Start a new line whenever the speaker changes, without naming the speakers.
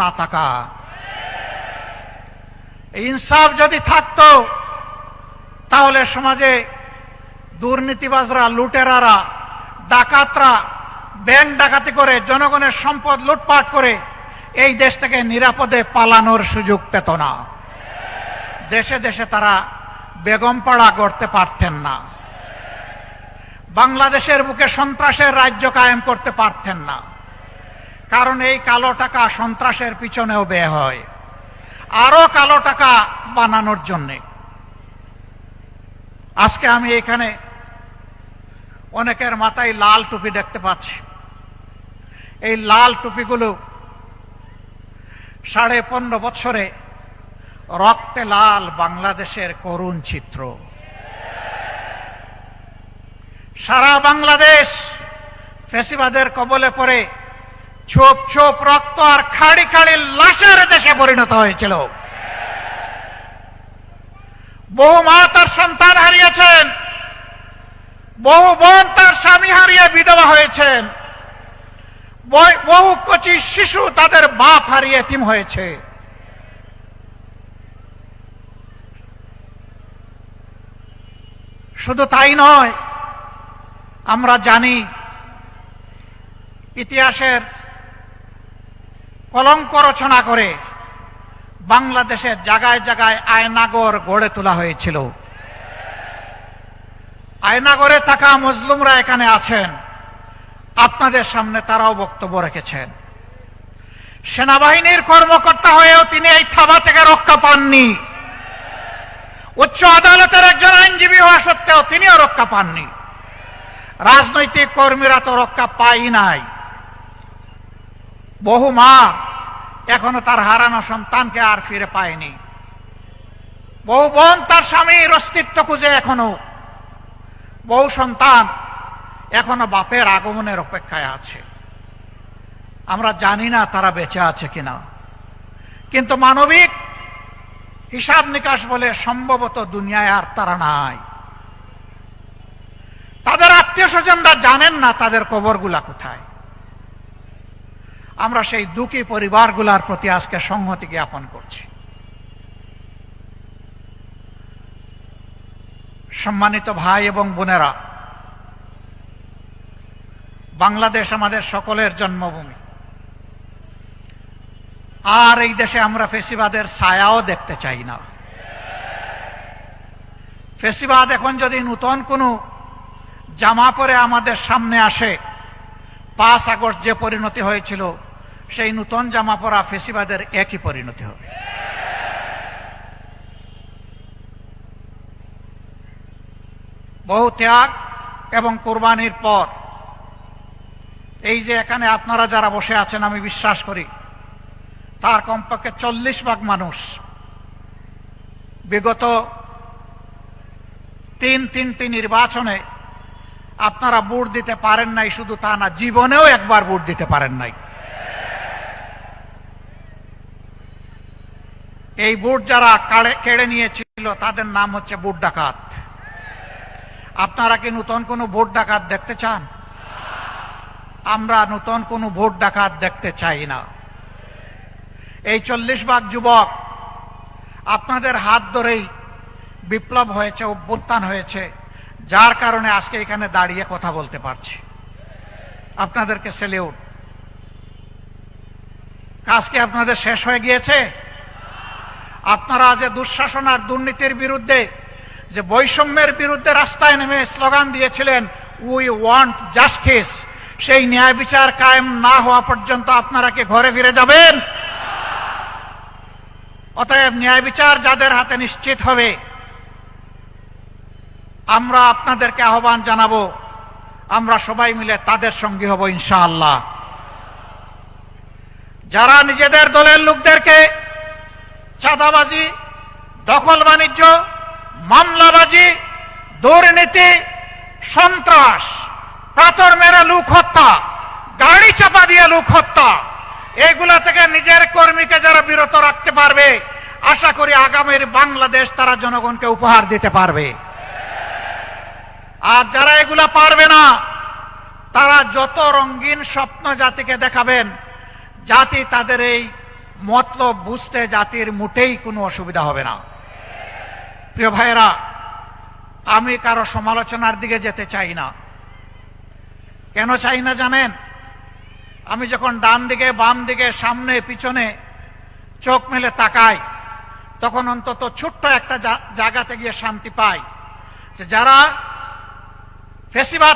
না থাকা। ইনসাফ যদি থাকতো, তাহলে সমাজে দুর্নীতিবাজরা, লুটেরারা, ডাকাতরা, ব্যাংক ডাকাতি করে, জনগণের সম্পদ লুটপাট করে এই দেশ থেকে নিরাপদে পালানোর সুযোগ পেত না। দেশে দেশে তারা বেগমপাড়া গড়তে পারতেন না। বাংলাদেশের বুকে সন্ত্রাসের রাজ্য কায়েম করতে পারতেন না। কারণ এই কালো টাকা সন্ত্রাসের পিছনেও ব্যয় হয়। আরও কালো টাকা বানানোর জন্যে। আজকে আমি এখানে অনেকের মাথায় লাল টুপি দেখতে পাচ্ছি। এই লাল টুপিগুলো সাড়ে পনেরো বছরে রক্তে লাল বাংলাদেশের করুণ চিত্র। সারা বাংলাদেশ ফেসিবাদের কবলে পড়ে ছোপ ছোপ রক্ত আর খাড়ি খাড়ি লাশের দেশে পরিণত হয়েছিল। বহু মা তার সন্তান হারিয়েছেন। বহু বোন তার স্বামী হারিয়ে বিধবা হয়েছেন। বহু কচি শিশু তাদের বাপ হারিয়ে এতিম হয়েছে। শুধু তাই নয়, আমরা জানি ইতিহাসের কলঙ্ক রচনা করে বাংলাদেশের জায়গায় জায়গায় আয়নাগর গড়ে তোলা হয়েছিল। আয়নাগরে থাকা মজলুমরা এখানে আছেন। আপনাদের সামনে তারাও বক্তব্য রেখেছেন। সেনাবাহিনীর কর্মকর্তা হয়েও তিনি এই থাবা থেকে রক্ষা পাননি। উচ্চ আদালতের একজন আইনজীবী হওয়া সত্ত্বেও তিনিও রক্ষা পাননি। রাজনৈতিক কর্মীরা তো রক্ষা পাই নাই। বহু মা এখনও তার হারানো সন্তানকে আর ফিরে পায়নি। বহু বোন তার স্বামীর অস্তিত্ব খুঁজে এখনও। বহু সন্তান এখনও বাপের আগমনের অপেক্ষায় আছে। আমরা জানি না তারা বেঁচে আছে কিনা। কিন্তু মানবিক হিসাব নিকাশ বলে সম্ভবত দুনিয়ায় আর তারা নাই। তাদের আত্মীয় স্বজনরা জানেন না তাদের কবরগুলা কোথায়। আমরা সেই দুঃখী পরিবারগুলার প্রতি আজকে সংহতি জ্ঞাপন করছি। সম্মানিত ভাই এবং বোনেরা, বাংলাদেশ আমাদের সকলের জন্মভূমি। আর এই দেশে আমরা ফেসিবাদের ছায়াও দেখতে চাই না। ফেসিবাদ এখন যদি নূতন কোনো জামা পরে আমাদের সামনে আসে, পাঁচ আগস্ট যে পরিণতি হয়েছিল সেই নূতন জামা পরা ফেসিবাদের একই পরিণতি হবে। বহু ত্যাগ এবং কোরবানির পর, এই যে এখানে আপনারা যারা বসে আছেন, আমি বিশ্বাস করি, তার কমপক্ষে চল্লিশ ভাগ মানুষ বিগত তিন তিনটি নির্বাচনে আপনারা ভোট দিতে পারেন নাই, শুধু তা না, জীবনেও একবার ভোট দিতে পারেন নাই। এই বুট যারা কাড়ে- নিয়েছিল, তাদের নাম হচ্ছে বুট ডাকাত। আপনারা কি নতুন কোনো ভোট ডাকাত দেখতে চান? আমরা নতুন কোনো ভোট ডাকাত দেখতে চাই না। এই চল্লিশ ভাগ যুবক আপনাদের হাত ধরেই বিপ্লব হয়েছে, অভ্যুত্থান হয়েছে, যার কারণে আজকে এখানে দাঁড়িয়ে কথা বলতে পারছি। আপনাদেরকে সেলিউট। কাজ কি আপনাদের শেষ হয়ে গিয়েছে? আপনারা যে দুঃশাসন আর দুর্নীতির বিরুদ্ধে, যে বৈষম্যের বিরুদ্ধে রাস্তায় নেমে স্লোগান দিয়েছিলেন উই ওয়ান্ট জাস্টিস সেই ন্যায় বিচার কায়েম না হওয়া পর্যন্ত আপনারা কি ঘরে ফিরে যাবেন? অতএব ন্যায় বিচার যাদের হাতে নিশ্চিত হবে, আমরা আপনাদেরকে আহ্বান জানাব, আমরা সবাই মিলে তাদের সঙ্গী হব ইনশাআল্লাহ। যারা নিজেদের দলের লোকদেরকে চাঁদাবাজি, দখল বাণিজ্য, মামলাবাজি, দুর্নীতি, সন্ত্রাস, পাথর মেরে লোক হত্যা, গাড়ি চাপা দিয়ে লোক হত্যা, এগুলা থেকে নিজের কর্মীকে যারা বিরত রাখতে পারবে, আশা করি আগামীর বাংলাদেশ তারা জনগণকে উপহার দিতে পারবে। আর যারা এগুলা পারবে না, তারা যত রঙিন স্বপ্ন জাতিকে দেখাবেন, জাতি তাদের এই মতলব বুঝতে জাতির মোটেই কোনো অসুবিধা হবে না। প্রিয় ভাইয়েরা, আমি কারও সমালোচনার দিকে যেতে চাই না। কেন চাই না জানেন? আমি যখন ডান দিকে, বাম দিকে, সামনে, পিছনে চোখ মেলে তাকাই, তখন অন্তত ছোট্ট একটা জায়গাতে গিয়ে শান্তি পাই যারা ফেসিবাদ